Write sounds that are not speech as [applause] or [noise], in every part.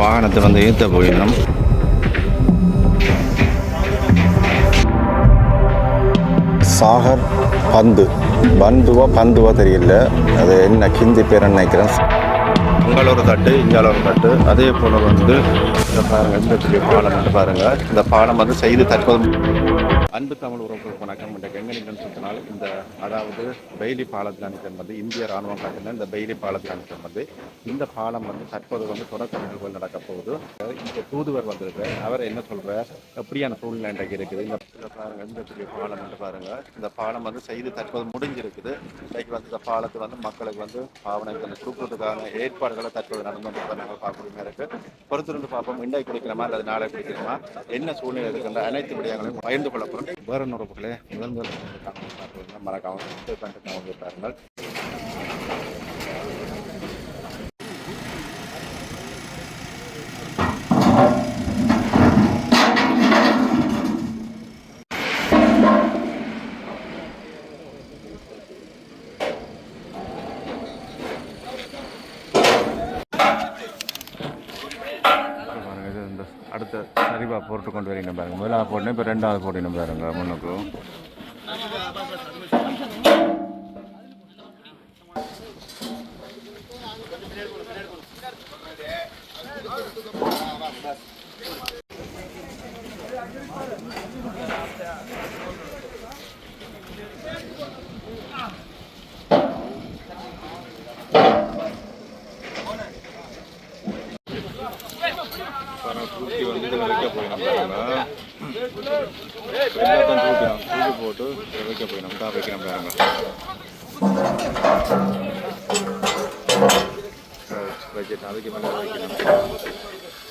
வாகனத்தை வந்து ஏற்ற போயிடணும். சாகர் பந்து. பந்துவா பந்துவா தெரியல. அது என்ன ஹிந்தி பேர் நினைக்கிறேன். உங்கள ஒரு தட்டு இங்கால ஒரு தட்டு. அதே போல் வந்து இந்த பாருங்க இந்த பாலம் வந்து பாருங்க இந்த பாலம் வந்து செய்து தற்போது அன்பு தமிழ் உறவுகள் வணக்கம் இந்த எங்கே நிற்கணும்னு இந்த அதாவது பெய்லி பாலத்தில் நிற்கிறது வந்து இந்திய ராணுவம் கட்டின இந்த பெய்லி பாலத்தில் வந்து இந்த பாலம் வந்து தற்போது வந்து தொடக்க நிகழ்வுகள் நடக்க போகுது. இந்த தூதுவர் வந்திருக்கு அவர் என்ன சொல்றார்? எப்படியான சூழ்நிலை இன்றைக்கு இருக்குது? இந்த பாருங்க இந்த பெரிய பாலம் என்று பாருங்க. இந்த பாலம் வந்து செய்து தற்போது முடிஞ்சிருக்குது. இன்றைக்கு வந்து இந்த பாலத்தை வந்து மக்களுக்கு வந்து பாவனை கொடுக்கறதுக்கான ஏற்பாடுகளை தற்போது நடந்து வந்து நாங்கள் பார்க்கக்கூடிய இருக்கு. பொறுத்திருந்து பார்ப்போம். இன்றைக்கு குடிக்கிறோமா அல்லது நாளை குடிக்கிறோமா? என்ன சூழ்நிலை இருக்கின்ற அனைத்து விடயங்களையும் பகிர்ந்து கொள்ளப்படும் வேற உறவுகளே முதல் முதல் பார்த்துருந்தா மறக்காம சப்ஸ்கிரைப் பண்ணிட்டு பாருங்கள் பாருங்க இது இந்த அடுத்த சரிவா போட்டு கொண்டு வரீங்க பாருங்க. முதலாவது போட்டேன் இப்போ ரெண்டாவது போட்டினம் பாருங்க முன்னுக்கும் தூக்கி வந்து இதில் வைக்க போயிடும் பாருங்க எல்லாத்தையும் தூக்கணும் தூக்கி போட்டு இதில் வைக்க போயிடும் தான் வைக்கிறோம் பாருங்க வச்சுட்டு அதுக்கு மேலே வைக்கணும்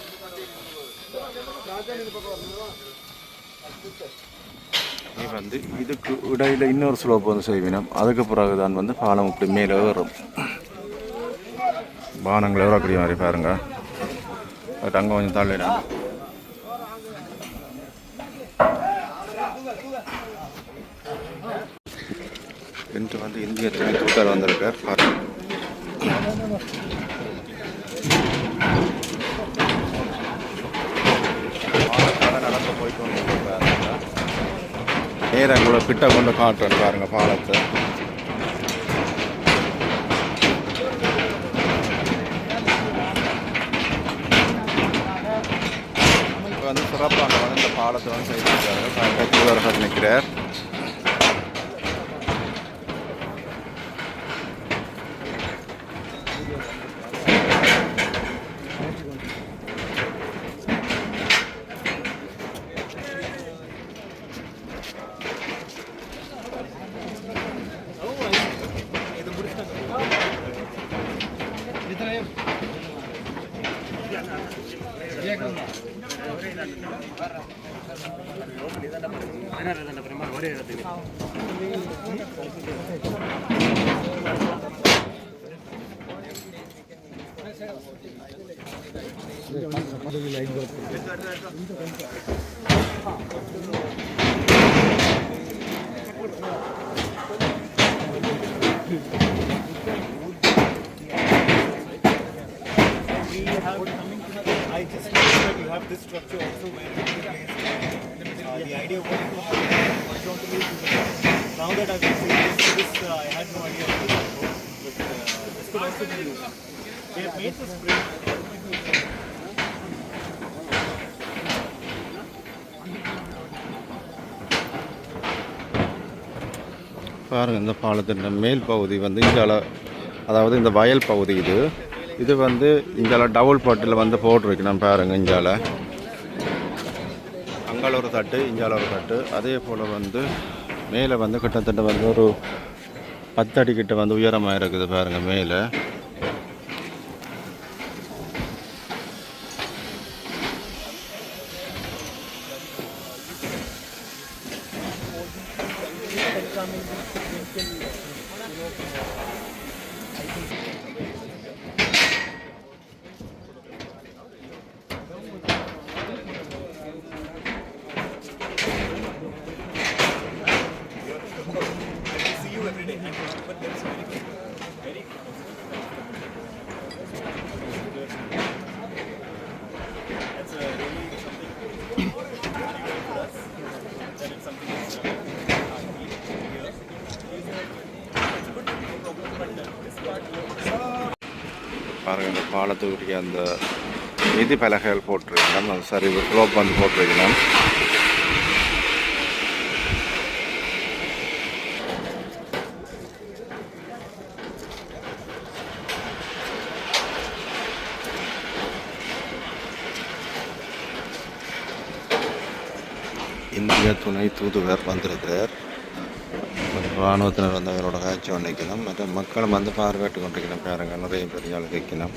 நீ வந்து இதுக்கு இடையில இன்னொரு ஸ்லோப் வந்து செய்வினம். அதுக்கு பிறகு தான் வந்து பாலம் இப்படி மேலே ஏறும். பானங்கள் எவ்வளோ மாதிரி பாருங்க. அது அங்கே கொஞ்சம் தள்ளிடும். இன்று வந்து இந்திய துணை தூதர் வந்திருக்கார். பாருங்க பாலத்தால நடந்து போயிட்டு வந்து பாருங்க நேரம் கூட கிட்ட கொண்டு காட்டுறேன் பாருங்கள் பாலத்தை. இப்போ வந்து சிறப்பாக வந்து இந்த பாலத்தை வந்து செய்திருக்காரு. தூதரகர் நிற்கிறார். How that you have this structure also where it will be placed. Uh, the idea was to have horizontally to the Now that I've seen this, this uh, I had no idea of this before, but uh, this could also be used. They have made this bridge. பாருங்கள் இந்த பாலத்தின் மேல் பகுதி வந்து இங்கே அதாவது இந்த வயல் பகுதி இது இது வந்து இங்கால டபுள் பாட்டில் வந்து போட்டிருக்கணும் பாருங்க இங்கால. அங்கால ஒரு தட்டு இங்கால ஒரு தட்டு. அதே போல் வந்து மேலே வந்து கிட்டத்தட்ட வந்து ஒரு பத்தடி கிட்ட வந்து உயரமாக இருக்குது பாருங்க மேலே. பாருங்க இந்த பாலத்துக்குரிய அந்த நிதி பலகைகள் போட்டிருக்கலாம் அந்த சரிவு குளோப் வந்து போட்டிருக்கலாம் இந்திய துணை தூதுவர் வந்திருக்கிறார். இராணுவத்தினர் வந்து அவரோட காட்சி நிற்கணும் மற்ற மக்களும் வந்து பார்வையிட்டு கொண்டிருக்கணும் பாருங்க நிறைய பெரியால் வைக்கணும்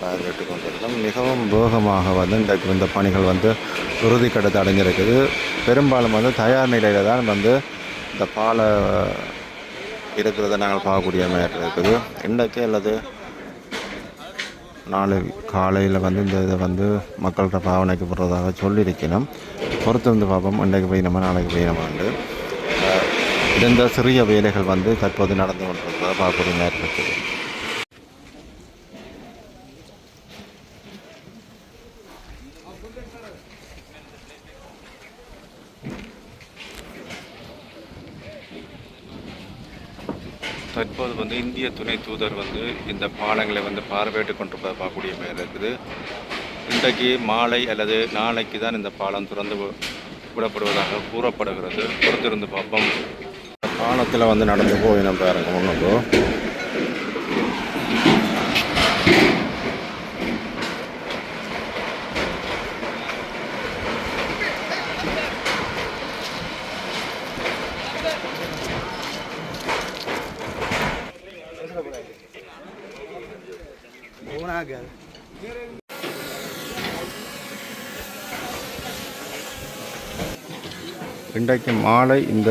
பார்வையிட்டு கொண்டிருக்கணும் மிகவும் வேகமாக வந்து இந்த இந்த பணிகள் வந்து உறுதிக்கடத்தை அடைஞ்சிருக்குது பெரும்பாலும் வந்து தயார் நிலையில் தான் வந்து இந்த பாலை இருக்கிறத நாங்கள் பார்க்கக்கூடிய மாதிரி இருக்குது. இன்றைக்கு அல்லது நாளை காலையில் வந்து இந்த இதை வந்து மக்கள்கிட்ட பாவனைக்கு போடுறதாக சொல்லியிருக்கணும் பொறுத்து வந்து பார்ப்போம். இன்றைக்கு போய் நம்ம நாளைக்கு போய் நம்ம உண்டு இந்த சிறிய வேலைகள் வந்து தற்போது நடந்து கொண்டிருக்கிறத. பார்க்கக்கூடிய மாதிரி இருக்குது தற்போது வந்து இந்திய துணை தூதர் வந்து இந்த பாலங்களை வந்து பார்வையிட்டு கொண்டிருப்பதை பார்க்கக்கூடிய மாதிரி இருக்குது. இன்றைக்கு மாலை அல்லது நாளைக்கு தான் இந்த பாலம் திறந்து விடப்படுவதாக கூறப்படுகிறது. பொறுத்திருந்து பார்ப்போம். பாலத்தில் வந்து நடந்து போய் நம்ம பாருங்க நம்ம இன்றைக்கு மாலை இந்த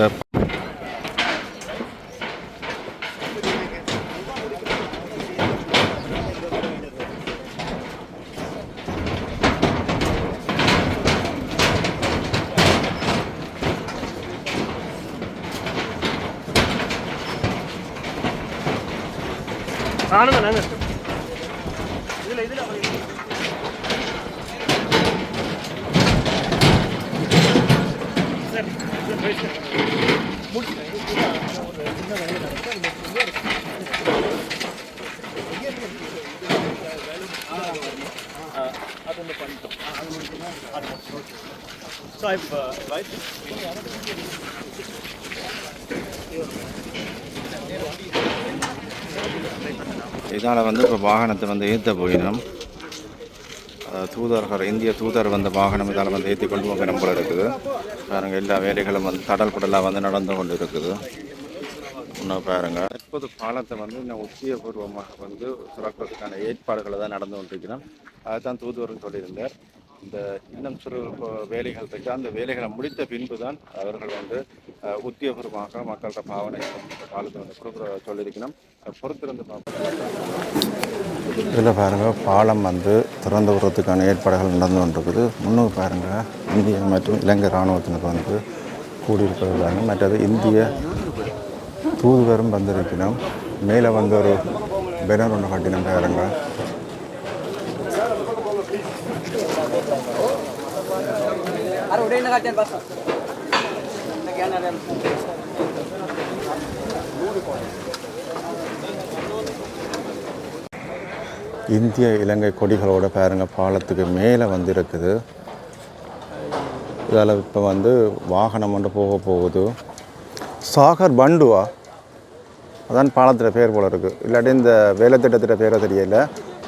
So I've uh, advised. இதால் வந்து இப்போ வாகனத்தை வந்து ஏற்ற போயிடும் தூதர்கள் இந்திய தூதர் வந்த வாகனம் இதால் வந்து ஏற்றி கொண்டு போக போல இருக்குது. பாருங்கள் எல்லா வேலைகளும் வந்து தடல் குடலாக வந்து நடந்து கொண்டு இருக்குது இன்னும் பாருங்க. தற்போது பாலத்தை வந்து இன்னும் உத்தியபூர்வமாக வந்து சுரக்கிறதுக்கான ஏற்பாடுகளை தான் நடந்து கொண்டிருக்கிறோம். அதுதான் தூதுவர் சொல்லியிருந்தார். இந்த இன்னும் சிறு வேலைகள் இருக்கு. அந்த வேலைகளை முடித்த பின்பு தான் அவர்கள் வந்து உத்தியோகபூர்வமாக மக்கள்கிட்ட பாவனை இந்த வந்து கொடுக்குற சொல்லியிருக்கணும். பொறுத்திருந்து இதில் பாருங்கள் பாலம் வந்து திறந்து விடுறதுக்கான ஏற்பாடுகள் நடந்து கொண்டிருக்குது. முன்னூறு பாருங்கள் இந்திய மற்றும் இலங்கை இராணுவத்தினர் வந்து கூடியிருக்கிறாங்க மற்றது இந்திய தூதுவரும் வந்திருக்கணும். மேலே வந்து ஒரு பேனர் ஒன்று கட்டினம் अरे उड़े ना काटन இந்திய இலங்கை கொடிகளோட பாருங்கள் பாலத்துக்கு மேலே வந்திருக்குது. இதால் இப்போ வந்து வாகனம் ஒன்று போக போகுது. சாகர் பண்டுவா? அதான் பாலத்தில் பேர் போல இருக்குது இல்லாட்டி இந்த வேலை திட்டத்திட்ட பேரை தெரியலை.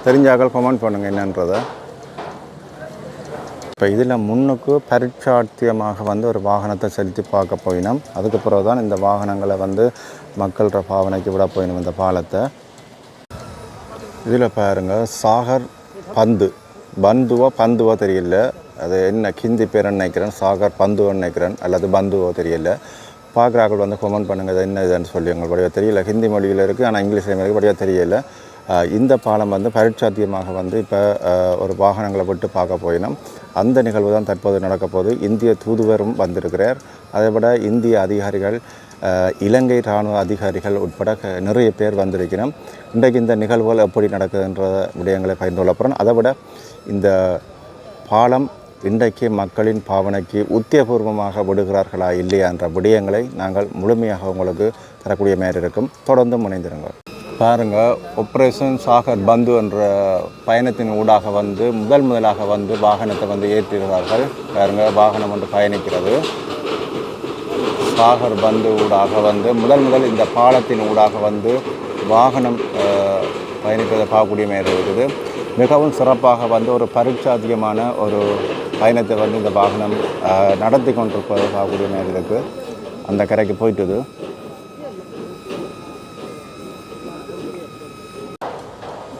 தெரிஞ்சாக்கள் கமெண்ட் பண்ணுங்கள் என்னன்றதை. இப்போ இதில் முன்னுக்கு பரிட்சார்த்தியமாக வந்து ஒரு வாகனத்தை செலுத்தி பார்க்க போயினோம். அதுக்கு பிறகு தான் இந்த வாகனங்களை வந்து மக்கள்கிற பாவனைக்கு விட போயினோம் இந்த பாலத்தை. இதில் பாருங்கள் சாகர் பந்து. பந்துவோ பந்துவோ தெரியல. அது என்ன ஹிந்தி பேர் நினைக்கிறேன்? சாகர் பந்துவோ நினைக்கிறேன். அல்லது பந்துவோ தெரியல. பார்க்குறாக்கள் வந்து கமெண்ட் பண்ணுங்கள் அது என்ன இதுன்னு சொல்லி எங்களுக்கு வடிவா தெரியல. ஹிந்தி மொழியில் இருக்குது ஆனால் இங்கிலீஷ் மொழிக்கு வடிவா தெரியல. இந்த பாலம் வந்து பரிட்சாத்தியமாக வந்து இப்போ ஒரு வாகனங்களை விட்டு பார்க்க போயினோம். அந்த நிகழ்வு தான் தற்போது நடக்கப்போகுது இந்திய தூதுவரும் வந்திருக்கிறார். அதை விட இந்திய அதிகாரிகள் இலங்கை இராணுவ அதிகாரிகள் உட்பட நிறைய பேர் வந்திருக்கிறோம். இன்றைக்கு இந்த நிகழ்வுகள் எப்படி நடக்குதுன்ற விடயங்களை பகிர்ந்து கொள்ளப்படுறோம் அதை விட இந்த பாலம் இன்றைக்கு மக்களின் பாவனைக்கு உத்தியபூர்வமாக விடுகிறார்களா இல்லையா என்ற விடயங்களை நாங்கள் முழுமையாக உங்களுக்கு தரக்கூடிய மாதிரி இருக்கும். தொடர்ந்து முனைந்திருங்கள் பாருங்கள் ஆப்ரேஷன் சாகர் பந்து என்ற பயணத்தின் ஊடாக வந்து முதல் முதலாக வந்து வாகனத்தை வந்து ஏற்றுகிறார்கள் பாருங்கள் வாகனம் வந்து பயணிக்கிறது. சாகர் பந்து ஊடாக வந்து முதல் முதல் இந்த பாலத்தின் ஊடாக வந்து வாகனம் பயணிப்பதை பார்க்கக்கூடிய மாதிரி இருக்குது. மிகவும் சிறப்பாக வந்து ஒரு பரீட்சாத்தியமான ஒரு பயணத்தை வந்து இந்த வாகனம் நடத்தி கொண்டிருப்பதை பார்க்கக்கூடிய மாதிரி இருக்குது. அந்த கரைக்கு போயிட்டுது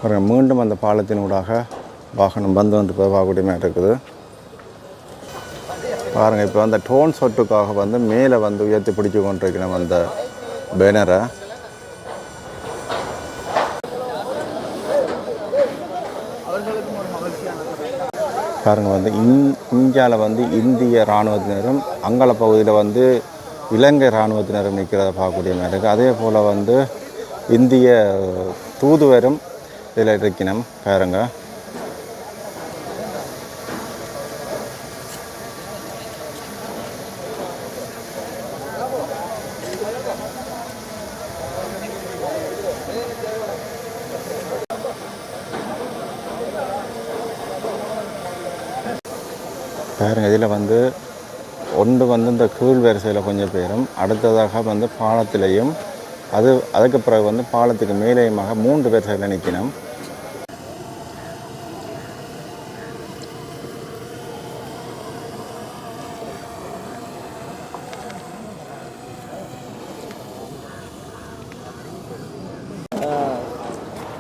அப்புறம் மீண்டும் அந்த பாலத்தினூடாக வாகனம் வந்து வந்து பார்க்கக்கூடிய இருக்குது. பாருங்கள் இப்போ அந்த டோன் சொட்டுக்காக வந்து மேலே வந்து உயர்த்தி பிடிச்சு கொண்டிருக்கணும் அந்த பேனரை பாருங்க வந்து இந் இந்தியாவில் வந்து இந்திய இராணுவத்தினரும் அங்கல பகுதியில் வந்து இலங்கை இராணுவத்தினரும் நிற்கிறத பார்க்கக்கூடிய மாதிரி இருக்குது அதே போல் வந்து இந்திய தூதுவரும் இதில் இருக்கணும் பாருங்க. பாருங்க இதில் வந்து ஒன்று வந்து இந்த கீழ் வரிசையில் கொஞ்சம் பேரும் அடுத்ததாக வந்து பாலத்திலையும் அது அதுக்கு பிறகு வந்து பாலத்துக்கு மேலேயுமாக மூன்று வரிசையில் நிற்கணும்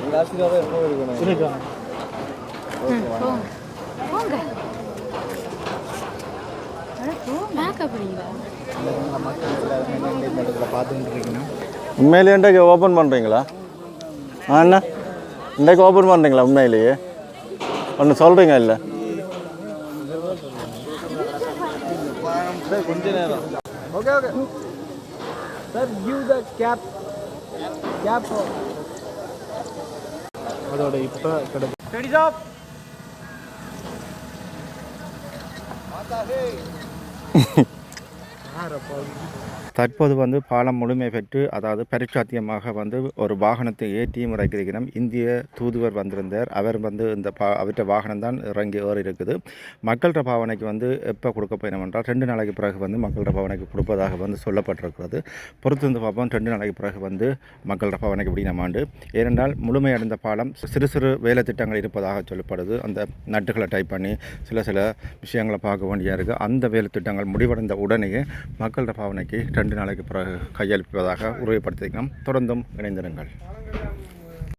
எங்கள் ஆசிரியர் எப்போ இருக்கணும்? போங்க. மேக்கப் அப்படிங்களா உண்மையிலேயே இன்றைக்கு ஓப்பன் பண்ணுறீங்களா ஆ அண்ணா இன்றைக்கு ஓப்பன் பண்ணுறீங்களா உண்மையிலேயே? ஒன்று சொல்கிறீங்க இல்லை? கொஞ்ச [laughs] நேரம் [laughs] okay okay sir give the gap gap அதோட இப்போ கிடைக்கும் தற்போது வந்து பாலம் முழுமை பெற்று அதாவது பரிட்சாத்தியமாக வந்து ஒரு வாகனத்தை ஏற்றி இறக்கியிருக்கிறோம் இந்திய தூதுவர் வந்திருந்தார். அவர் வந்து இந்த பா அவற்ற வாகனம் தான் இறங்கி ஏறி இருக்குது மக்கள்கிட்ட பாவனைக்கு வந்து எப்போ கொடுக்க போயிடும் என்றால் ரெண்டு நாளைக்கு பிறகு வந்து மக்கள்கிட்ட பாவனைக்கு கொடுப்பதாக வந்து சொல்லப்பட்டிருக்கிறது. பொறுத்து வந்து பார்ப்போம் ரெண்டு நாளைக்கு பிறகு வந்து மக்கள்கிட்ட பாவனைக்கு இப்படி நம்ம ஆண்டு. ஏனென்றால் முழுமையடைந்த பாலம் சிறு சிறு வேலை திட்டங்கள் இருப்பதாக சொல்லப்படுது. அந்த நட்டுகளை டைப் பண்ணி சில சில விஷயங்களை பார்க்க வேண்டியா இருக்குது அந்த வேலை திட்டங்கள் முடிவடைந்த உடனே மக்கள்கிட்ட பாவனைக்கு ரெண்டு நாளைக்கு பிறகு கையளிப்பதாக உறுதிப்படுத்திக்கிறோம் தொடர்ந்தும் இணைந்திருங்கள்.